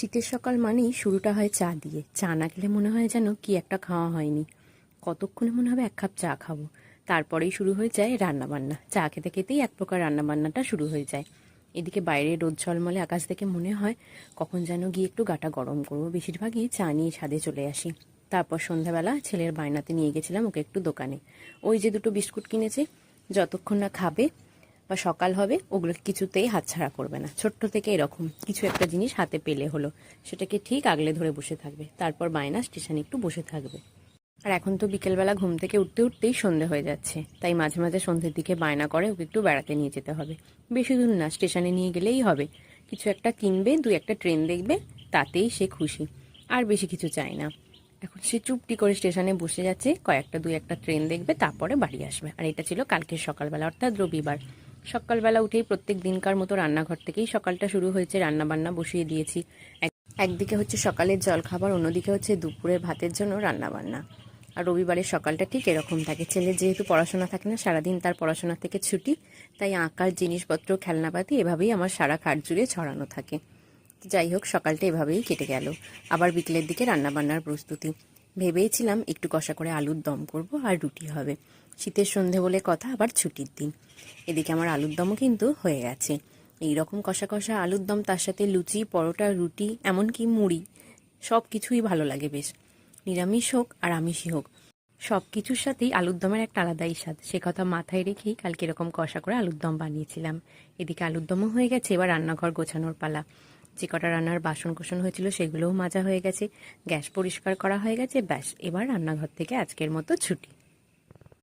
শীতের সকাল মানেই শুরুটা হয় চা দিয়ে। চা না খেলে মনে হয় যেন কি একটা খাওয়া হয়নি। কতক্ষণে মনে হবে এক কাপ চা খাব? তারপরেই শুরু হয়ে যায় রান্নাবান্না। চা খেতে খেতেই এক প্রকার রান্নাবান্নাটা শুরু হয়ে যায়। এদিকে বাইরে রোদ ঝলমলে আকাশ দেখে মনে হয় কখন যেন গিয়ে একটু গাটা গরম করব। বেশিরভাগই চা নিয়ে ছাদে চলে আসি। তারপর সন্ধ্যাবেলা ছেলের বায়নাতে নিয়ে গেছিলাম ওকে একটু দোকানে। ওই যে দুটো বিস্কুট কিনেছে, যতক্ষণ না খাবে বা সকাল হবে, ওগুলো কিছুতেই হাতছাড়া করবে না। ছোট্ট থেকে এরকম কিছু একটা জিনিস হাতে পেলে হলো, সেটাকে ঠিক আগলে ধরে বসে থাকবে। তারপর বায়না স্টেশনে একটু বসে থাকবে। আর এখন তো বিকেলবেলা ঘুম থেকে উঠতে উঠতেই সন্ধে হয়ে যাচ্ছে। তাই মাঝে মাঝে সন্ধ্যের দিকে বায়না করে ওকে একটু বেড়াতে নিয়ে যেতে হবে। বেশি দূর না, স্টেশনে নিয়ে গেলেই হবে। কিছু একটা কিনবে দুই একটা ট্রেন দেখবে, তাতেই সে খুশি। আর বেশি কিছু চায় না। এখন সে চুপটি করে স্টেশনে বসে যাচ্ছে, কয়েকটা দুই একটা ট্রেন দেখবে, তারপরে বাড়ি আসবে। আর এটা ছিল কালকের সকালবেলা, অর্থাৎ রবিবার। সকালবেলা উঠেই প্রত্যেক দিনকার মতো রান্নাঘর থেকেই সকালটা শুরু হয়েছে রান্না বান্না বসিয়ে দিয়েছি। এক- একদিকে হচ্ছে সকালের জল খাবার অন্যদিকে হচ্ছে দুপুরের ভাতের জন্য রান্না বান্না আর রবিবারের সকালটা ঠিক এরকম থাকে। ছেলে যেহেতু পড়াশোনা থাকে না, সারাদিন তার পড়াশোনা থেকে ছুটি, তাই আঁকার জিনিসপত্র, খেলনাপাতি এভাবেই আমার সারা খাট জুড়ে ছড়ানো থাকে। যাই হোক, সকালটা এভাবেই কেটে গেল। আবার বিকেলের দিকে রান্নাবান্নার প্রস্তুতি। ভেবেইছিলাম একটু কষা করে আলুর দম করব আর রুটি হবে। শীতের সন্ধে বলে কথা, আবার ছুটির দিন। এদিকে আমার আলুর দমও কিন্তু হয়ে গেছে। এই রকম কষা কষা আলুর দম, তার সাথে লুচি, পরোটা, রুটি, এমনকি মুড়ি সব কিছুই ভালো লাগে বেশ। নিরামিষ হোক আর আমিষই হোক সব কিছুর সাথেই আলুর দমের একটা আলাদাই স্বাদ। সে কথা মাথায় রেখেই কালকে এরকম কষা করে আলুর দম বানিয়েছিলাম। এদিকে আলুর দমও হয়ে গেছে, এবার রান্নাঘর গোছানোর পালা। যে কটা রান্নার বাসন কোসন হয়েছিল, সেগুলোও মাজা হয়ে গেছে। গ্যাস পরিষ্কার করা হয়ে গেছে, ব্যাস, এবার রান্নাঘর থেকে আজকের মতো ছুটি।